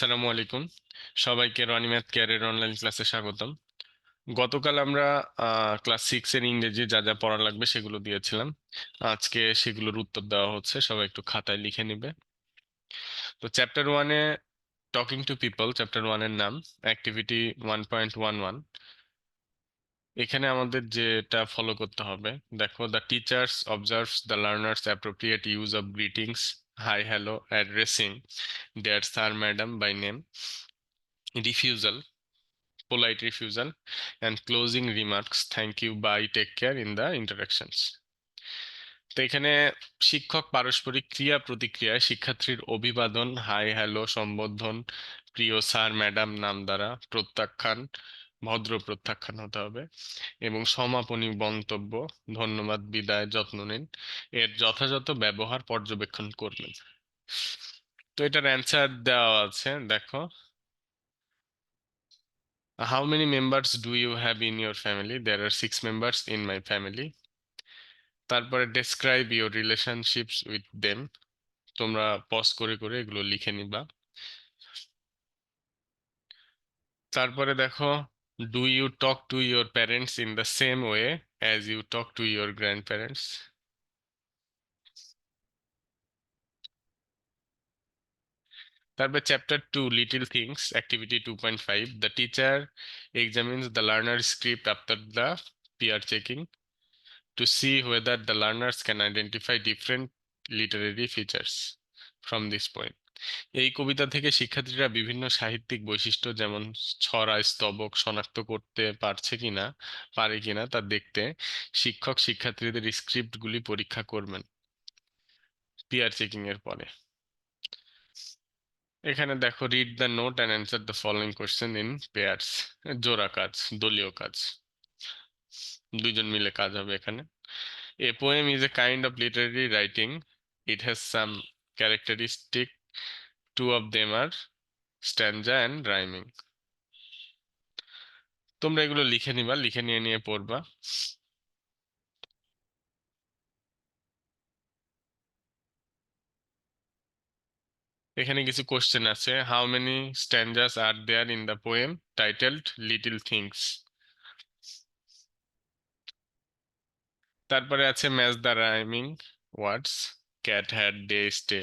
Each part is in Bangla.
আসসালামু আলাইকুম। সবাইকে রনি ম্যাথ কেয়ারের অনলাইন ক্লাসে স্বাগতম। গতকাল আমরা ক্লাস সিক্স এর ইংরেজি যা যা পড়া লাগবে সেগুলো দিয়েছিলাম। আজকে সেগুলোর উত্তর দেওয়া হচ্ছে, সবাই একটু খাতায় লিখে নিবে। তো চ্যাপ্টার ওয়ানে টকিং টু পিপল, চ্যাপ্টার ওয়ানের নাম, activity one point one one. এখানে আমাদের যেটা ফলো করতে হবে, দেখো, the teachers observes the learners appropriate use of greetings hi hello addressing their sir madam by name refusal, polite refusal, and closing remarks. Thank you. Bye. Take care in the interactions. তো এখানে শিক্ষক পারস্পরিক ক্রিয়া প্রতিক্রিয়ায় শিক্ষার্থীর অভিবাদন হাই হ্যালো সম্বোধন, প্রিয় স্যার ম্যাডাম নাম দ্বারা প্রত্যাখ্যান ভদ্র প্রত্যাখ্যান হতে হবে এবং সমাপনী মন্তব্য, ধন্যবাদ, বিদায়, যত্ন নিন এর যথাযথ ব্যবহার পর্যবেক্ষণ করবেন তো এটার অ্যান্সার দেওয়া আছে, দেখো How many members do you have in your family? There are six members in my family. তারপরে describe your relationships with them. তোমরা পজ করে করে এগুলো লিখে নিবা তারপরে দেখো do you talk to your parents in the same way as you talk to your grandparents? তারপর chapter two little things activity two point five the teacher examines the learner script after the peer checking to see whether the learners can identify different literary features from this point. এই কবিতা থেকে শিক্ষার্থীরা বিভিন্ন সাহিত্যিক বৈশিষ্ট্য, যেমন ছড়া, স্তবক, শনাক্ত করতে পারছে কিনা, পারে কিনা তা দেখতে শিক্ষক শিক্ষার্থীদের স্ক্রিপ্টগুলি পরীক্ষা করবেন। পিয়ার চেকিং এর পরে। এখানে দেখো read the note and answer the following question in pairs জোড়া কাজ, দলীয় কাজ। দুইজন মিলে কাজ হবে এখানে। A poem is a kind of literary writing it has some characteristic two of them are stanza and rhyming তোমরা এগুলো লিখে নিবা, লিখে নিয়ে নিয়ে পড়বা। এখানে কিছু কোশ্চেন আছে। How many stanzas are there in the poem titled little things তারপরে আছে match the rhyming words cat had day stay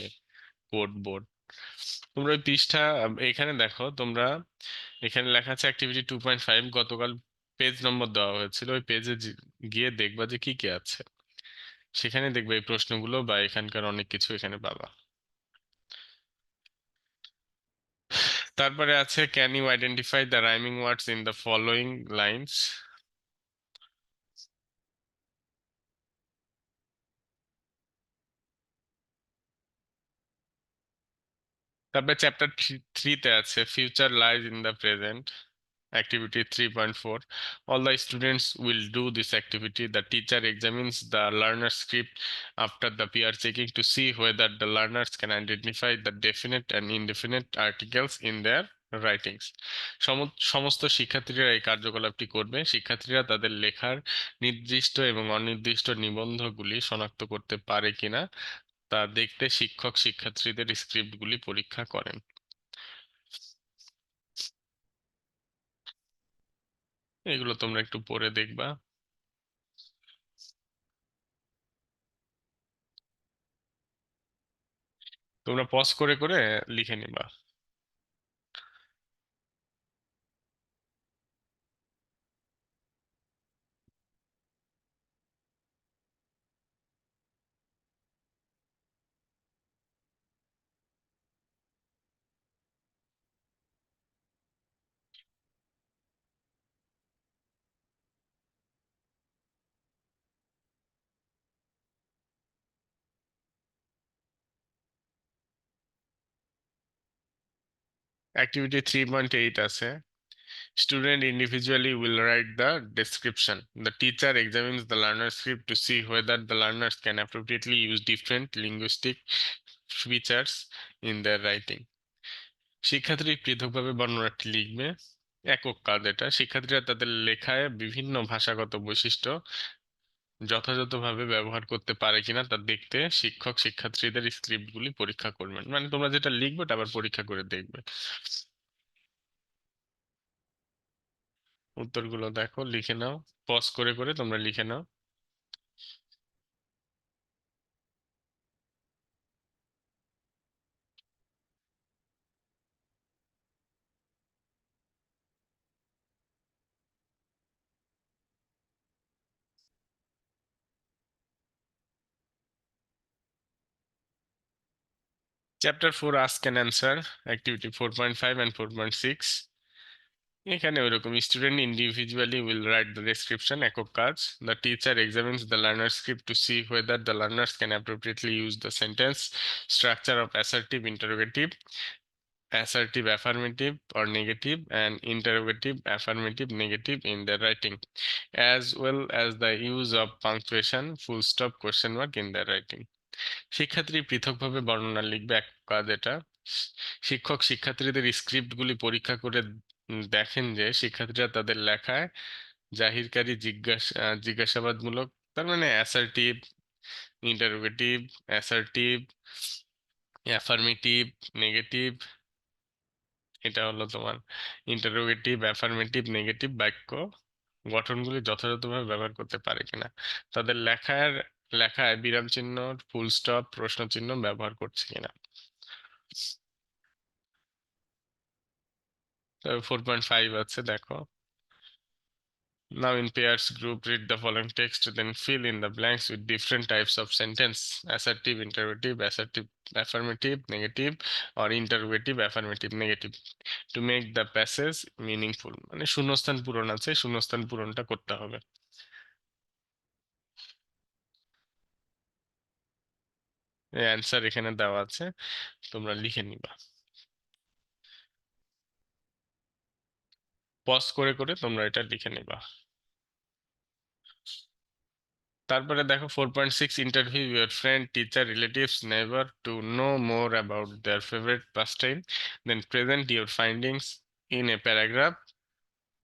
code board তোমরা ওই পৃষ্ঠা এখানে দেখো তোমরা, এখানে লেখা আছে অ্যাক্টিভিটি টু পয়েন্ট ফাইভ গতকাল পেজ নম্বর দেওয়া হয়েছিল। ওই পেজে গিয়ে দেখবা যে কি কি আছে। সেখানে দেখবে এই প্রশ্নগুলো বা এখানকার অনেক কিছু এখানে পাবা। তারপরে আছে can you identify the rhyming words in the following lines তারপরে চ্যাপ্টার থ্রিতে আছে future lies in the present activity three point four all the students will do this activity the teacher examines the learner script after the peer checking to see whether the learners can identify the definite and indefinite articles in their writings সমস্ত শিক্ষার্থীরা এই কার্যকলাপটি করবে। শিক্ষার্থীরা তাদের লেখার নির্দিষ্ট এবং অনির্দিষ্ট নিবন্ধগুলি শনাক্ত করতে পারে কিনা তা দেখতে শিক্ষক শিক্ষার্থীদের স্ক্রিপ্টগুলি পরীক্ষা করেন। এগুলো তোমরা একটু পরে দেখবা। তোমরা পজ করে করে লিখে নিবা। Activity 3.8 আছে Student individually will write the description. The teacher examines the learner script to see whether the learners can appropriately use different linguistic features in their writing. শিক্ষার্থী পৃথকভাবে বর্ণনাটি লিখবে একক কাজ এটা শিক্ষার্থীরা তাদের লেখায় বিভিন্ন ভাষাগত বৈশিষ্ট্য যথাযথভাবে ব্যবহার করতে পারে কিনা তা দেখতে শিক্ষক শিক্ষার্থীদের স্ক্রিপ্টগুলি পরীক্ষা করবেন। মানে তোমরা যেটা লিখবে ওটা আবার পরীক্ষা করে দেখবে। উত্তরগুলো দেখো, লিখে নাও পজ করে করে তোমরা লিখে নাও। chapter four ask an answer activity four point five and four point six এখানে ওইরকম student individually will write the description একক কাজ the teacher examines the learner script to see whether the learners can appropriately use the sentence structure of assertive interrogative assertive affirmative or negative and interrogative affirmative negative in their writing as well as the use of punctuation full stop question mark in their writing শিক্ষার্থী পৃথকভাবে বর্ণনা লিখবে এক কাজ এটা। শিক্ষক শিক্ষার্থীদের স্ক্রিপ্টগুলি পরীক্ষা করে দেখেন যে শিক্ষার্থীরা তাদের লেখায় জাহিরকারী জিজ্ঞাসা জিজ্ঞাসাবাদমূলক, তার মানে assertive interrogative assertive affirmative negative এটা হলো তোমার ইন্টারোগেটিভ অ্যাফার্মেটিভ নেগেটিভ বাক্য গঠনগুলি যথাযথভাবে ব্যবহার করতে পারে কিনা। তাদের লেখার লেখায় বিরাম চিহ্ন ফুল স্টপ প্রশ্ন চিহ্ন ব্যবহার করছে কিনা ফোর পয়েন্ট ফাইভ আছে দেখো Now in pairs group read the following text then fill in the blanks with different types of sentence assertive interrogative assertive affirmative negative or interrogative affirmative negative to make the passage meaningful মানে শূন্যস্থান পূরণ আছে শূন্যস্থান পূরণটা করতে হবে অ্যান্সার এখানে দেওয়া আছে, তোমরা লিখে নিবা পজ করে করে তোমরা এটা লিখে নিবা তারপরে দেখো four point six interview your friend teacher relatives neighbour to know more about their favourite pastime then present your findings in a paragraph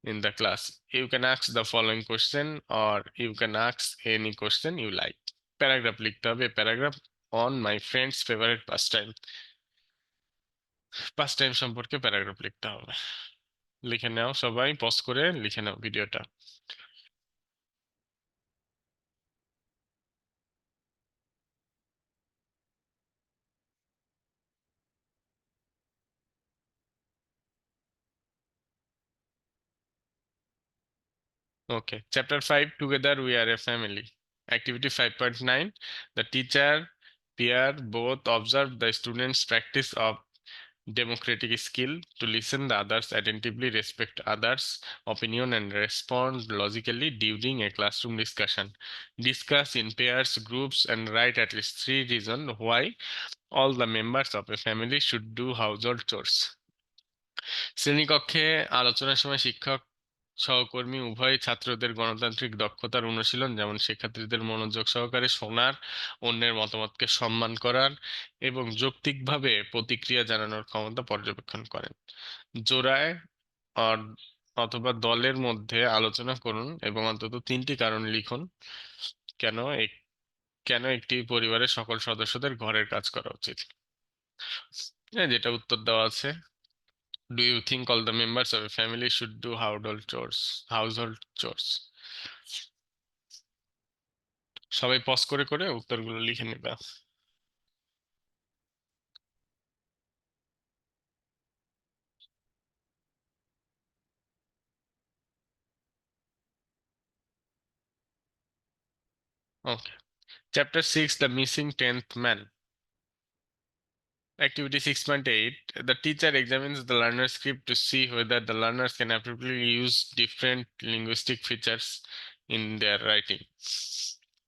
in the class. You can ask the following question or you can ask any question you like. Paragraph লিখতে হবে paragraph on my friend's favorite pastime. Pastime সম্পর্কে প্যারাগ্রাফ লিখতে হবে লিখে নাও সবাই পজ করে লিখে নাও ভিডিওটা Okay, chapter 5 Together We Are a Family. Activity 5.9 The teacher, peer both observe the students' practice of democratic skill to listen the others attentively, respect others' opinion, and respond logically during a classroom discussion. Discuss in pairs, groups, and write at least three reasons why all the members of a family should do household chores. শ্রেণীকক্ষে আলোচনার সময় শিক্ষক সহকর্মী উভয় ছাত্রদের গণতান্ত্রিক দক্ষতার অনুশীলন যেমন শিক্ষার্থীদের মনোযোগ সহকারে শোনার অন্যের মতামতকে সম্মান করার এবং যৌক্তিকভাবে প্রতিক্রিয়া জানানোর ক্ষমতা পর্যবেক্ষণ করেন। জোড়ায় অথবা দলের মধ্যে আলোচনা করুন এবং অন্তত তিনটি কারণ লিখুন। কেন কেন একটি পরিবারের সকল সদস্যদের ঘরের কাজ করা উচিত? হ্যাঁ, যেটা উত্তর দেওয়া আছে। Do you think all the members of a family should do household chores? Household chores. সবাই পজ করে করে উত্তরগুলো লিখে নেবে Okay. Chapter 6 The Missing Tenth Man. Activity 6.8 The teacher examines the learner script to see whether the learners can appropriately use different linguistic features in their writing.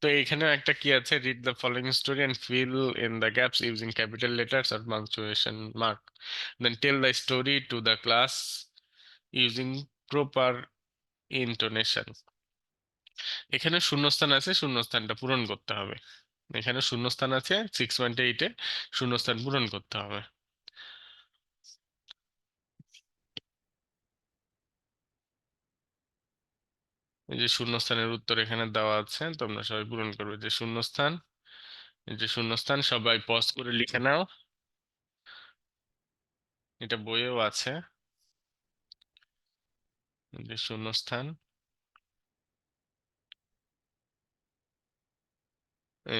তো এখানেও একটা কি আছে read the following story and fill in the gaps using capital letters or punctuation mark. Then tell the story to the class using proper intonation. এখানে শূন্যস্থান আছে শূন্যস্থানটা পূরণ করতে হবে এখানে শূন্যস্থান আছে সিক্স পয়েন্ট এইটে শূন্যস্থান পূরণ করতে হবে। এই যে শূন্যস্থানের উত্তর এখানে দেওয়া আছে, তোমরা সবাই পূরণ করবে। যে শূন্যস্থান যে শূন্যস্থান, সবাই পজ করে লিখে নাও। এটা বইয়েও আছে। যে শূন্যস্থান।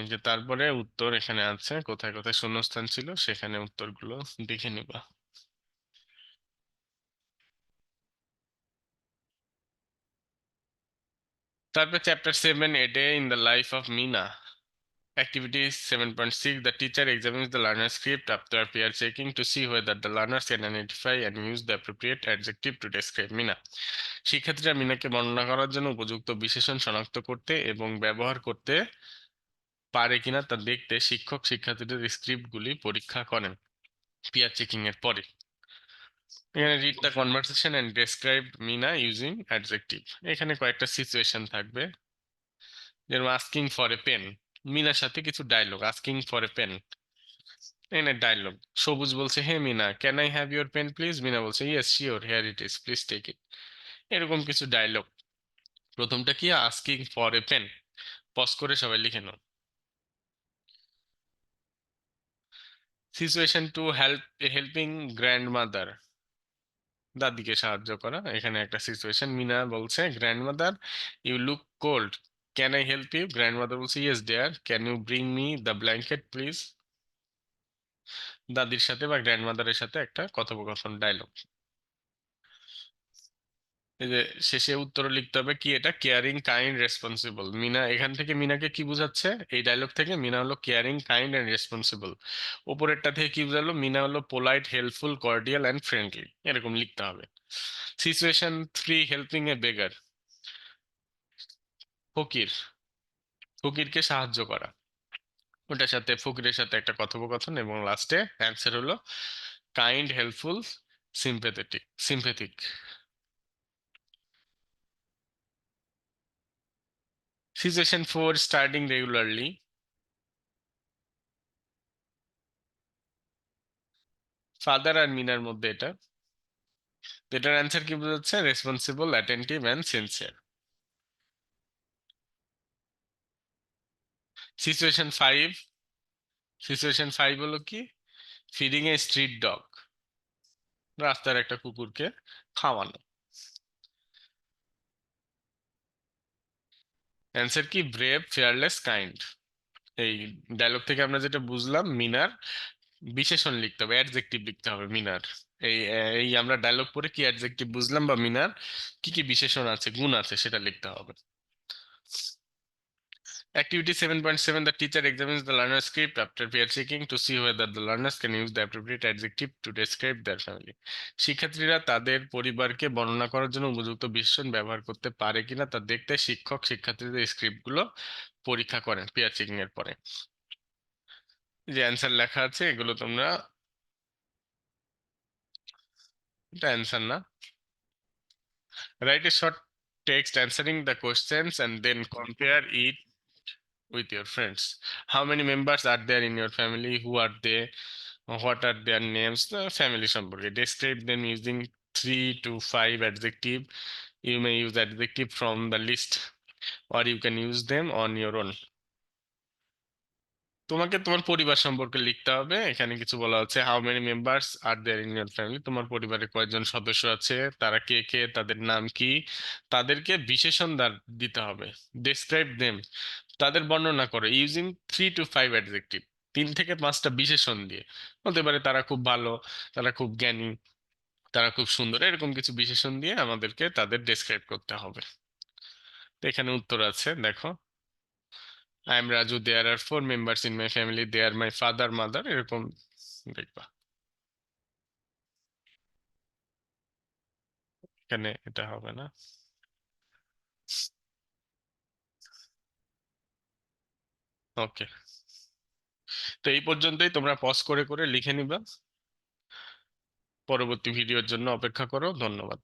যে তারপরে উত্তর এখানে আছে, কোথায় কোথায় শূন্যস্থান ছিল, সেখানে উত্তরগুলো দেখে নিবা। তারপরে chapter seven a day in the life of Meena activity seven point six the teacher examine the learner script after peer checking to see whether the learners can identify and use the appropriate adjective to describe Meena শিক্ষার্থীরা মিনাকে বর্ণনা করার জন্য উপযুক্ত বিশেষণ শনাক্ত করতে এবং ব্যবহার করতে পারে কিনা তা দেখতে শিক্ষক শিক্ষার্থীদের স্ক্রিপ্টগুলি পরীক্ষা করেন পিয়ার চেকিং এর পরে। এখানে read the conversation and describe Meena using adjective এখানে কয়েকটা সিচুয়েশন থাকবে। যেরকম আস্কিং ফর এ পেন মিনার সাথে কিছু dialogue asking for a pen এনে ডায়লগ সবুজ বলছে hey Meena can I have your pen please Meena বলছে yes sure here it is please take it এরকম কিছু ডায়লগ প্রথমটা কি? Asking for a pen pause করে সবাই লিখে নাও। Situation two help helping grandmother দাদিকে সাহায্য করা, এখানে একটা সিচুয়েশন মিনা বলছে grandmother you look cold can I help you grandmother বলছে yes dear can you bring me the blanket please দাদির সাথে বা গ্র্যান্ডমাদারের সাথে একটা কথোপকথন ডায়লগ যে শেষে উত্তর লিখতে হবে কি এটা কেয়ারিং কাইন্ড রেসপন্সিবল মিনা, এখান থেকে মিনাকে কি বুঝাচ্ছে? এই ডায়লগ থেকে মিনা হলো কেয়ারিং কাইন্ড অ্যান্ড রেসপন্সিবল ওপরেরটা থেকে কি বুঝালো? মিনা হলো polite helpful cordial and friendly এরকম লিখতে হবে। Situation three helping a beggar ফকির, ফকিরকে সাহায্য করা। ওটার সাথে ফকিরের সাথে একটা কথোপকথন এবং লাস্টে অ্যান্সার হলো kind helpful sympathetic sympathetic situation four starting regularly father আর মিনার মধ্যে এটা। এটার অ্যান্সার কি বোঝাচ্ছে? Responsible attentive and sincere situation five situation five হলো কি? ফিডিং এ স্ট্রিট ডগ রাস্তার একটা কুকুরকে খাওয়ানো। অ্যান্সার কি ব্রেভ ফেয়ারলেস কাইন্ড এই ডায়লগ থেকে আমরা যেটা বুঝলাম, মিনার বিশেষণ লিখতে হবে অ্যাডজেক্টিভ লিখতে হবে, মিনার। এই এই আমরা ডায়লগ পরে কি অ্যাডজেক্টিভ বুঝলাম বা মিনার কি কি বিশেষণ আছে, গুণ আছে, সেটা লিখতে হবে। Activity 7.7 The teacher examines the learner script after peer checking to see whether the learners can use the appropriate adjective to describe their family. শিক্ষার্থীরা তাদের পরিবারকে বর্ণনা করার জন্য উপযুক্ত বিশেষণ ব্যবহার করতে পারে কিনা তা দেখতে শিক্ষক শিক্ষার্থীদের স্ক্রিপ্টগুলো পরীক্ষা করেন পেয়ার চেকিং এর পরে যে অ্যান্সার লেখা আছে, এগুলো তোমরা এটা অ্যান্সার না write a short text answering the questions and then compare it with your friends how many members are there in your family who are they what are their names the family সম্পর্কে describe them using three to five adjective you may use adjective from the list or you can use them on your own তোমাকে তোমার পরিবার সম্পর্কে লিখতে হবে। এখানে কিছু বলা হচ্ছে how many members are there in your family তোমার পরিবারে কয়জন সদস্য আছে? তারা কে কে? তাদের নাম কি? তাদেরকে বিশেষণ দিতে হবে। ডেসক্রাইব দেম তাদের বর্ণনা করে। Using three to five adjective তিন থেকে পাঁচটা বিশেষণ দিয়ে। হতে পারে তারা খুব ভালো, তারা খুব জ্ঞানী, তারা খুব সুন্দর, এরকম কিছু বিশেষণ দিয়ে আমাদেরকে তাদের ডেসক্রাইব করতে হবে। তো এখানে উত্তর আছে, দেখো। I am Raju there are four members in my family they are my father mother এরকম দেখবা। এখানে এটা হবে না। ওকে তো এই পর্যন্তই তোমরা পজ করে করে লিখে নিবা। পরবর্তী ভিডিওর জন্য অপেক্ষা করো। ধন্যবাদ।